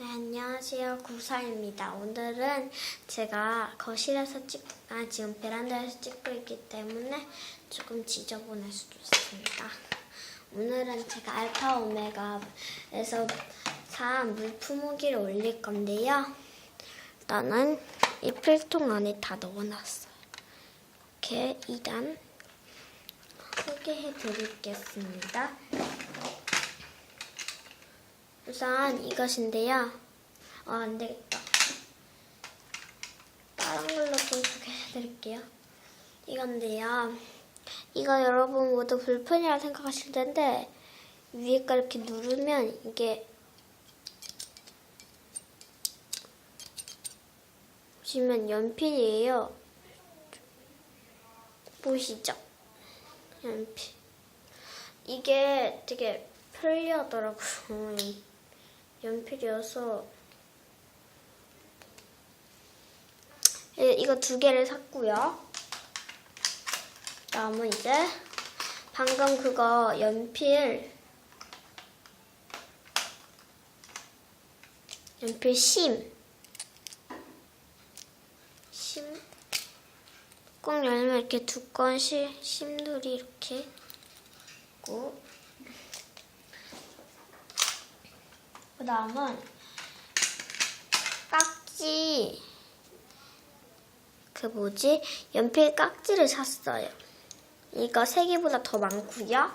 네, 안녕하세요. 구사입니다. 오늘은 제가 거실에서 찍, 아, 지금 베란다에서 찍고 있기 때문에 조금 지저분할 수도 있습니다. 오늘은 제가 알파 오메가에서 산 물품무기를 올릴 건데요. 일단은 이 필통 안에 다 넣어놨어요. 이렇게 2단 소개해 드리겠습니다. 우선 이것인데요. 어, 안 되겠다. 다른 걸로 좀 소개해 드릴게요. 이건데요. 이거 여러분 모두 불편이라 생각하실 텐데, 위에 거 이렇게 누르면 이게 보시면 연필이에요. 보이시죠? 연필. 이게 되게 편리하더라고요. 연필이어서 예, 이거 두 개를 샀고요. 다음은 이제 방금 그거 연필 연필 심 심. 꼭 열면 이렇게 두꺼운 시, 심들이 이렇게 있고 그 다음은 깍지 그 뭐지 연필 깍지를 샀어요. 이거 세 개보다 더 많고요.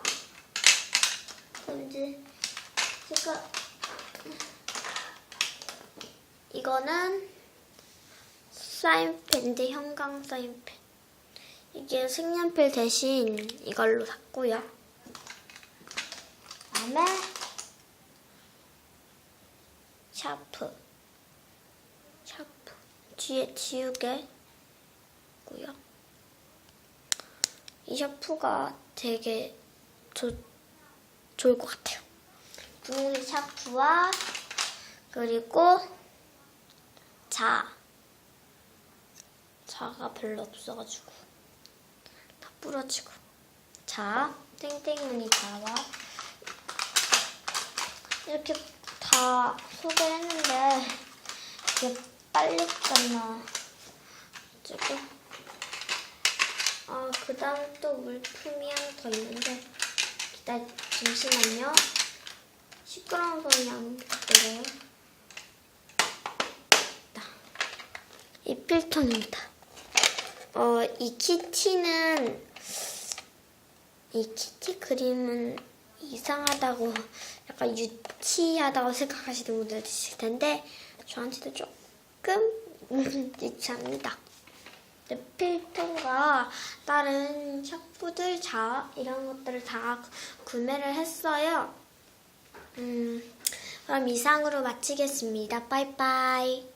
이제 제가 이거는 사인펜인데 형광 사인펜. 이게 색연필 대신 이걸로 샀고요. 그다음에 샤프. 샤프. 뒤에 지우개. 고요. 이 샤프가 되게 좋, 좋을 것 같아요. 분홍색 샤프와 그리고 자. 자가 별로 없어가지고 다 부러지고 자 땡땡무늬 자와 이렇게 다 소개했는데 이게 빨리 끝나 지금 아 그다음 또 물품이 하나 더 있는데 기다 잠시만요. 시끄러운 소리 안 들려요. 이 필통입니다. 어이 키티는 이 키티 그림은 이상하다고 약간 유치하다고 생각하시는 분들 있을 텐데 저한테도 조금 유치합니다. 필통과 다른 샤프들 자 이런 것들을 다 구매를 했어요. 음, 그럼 이상으로 마치겠습니다. 빠이빠이.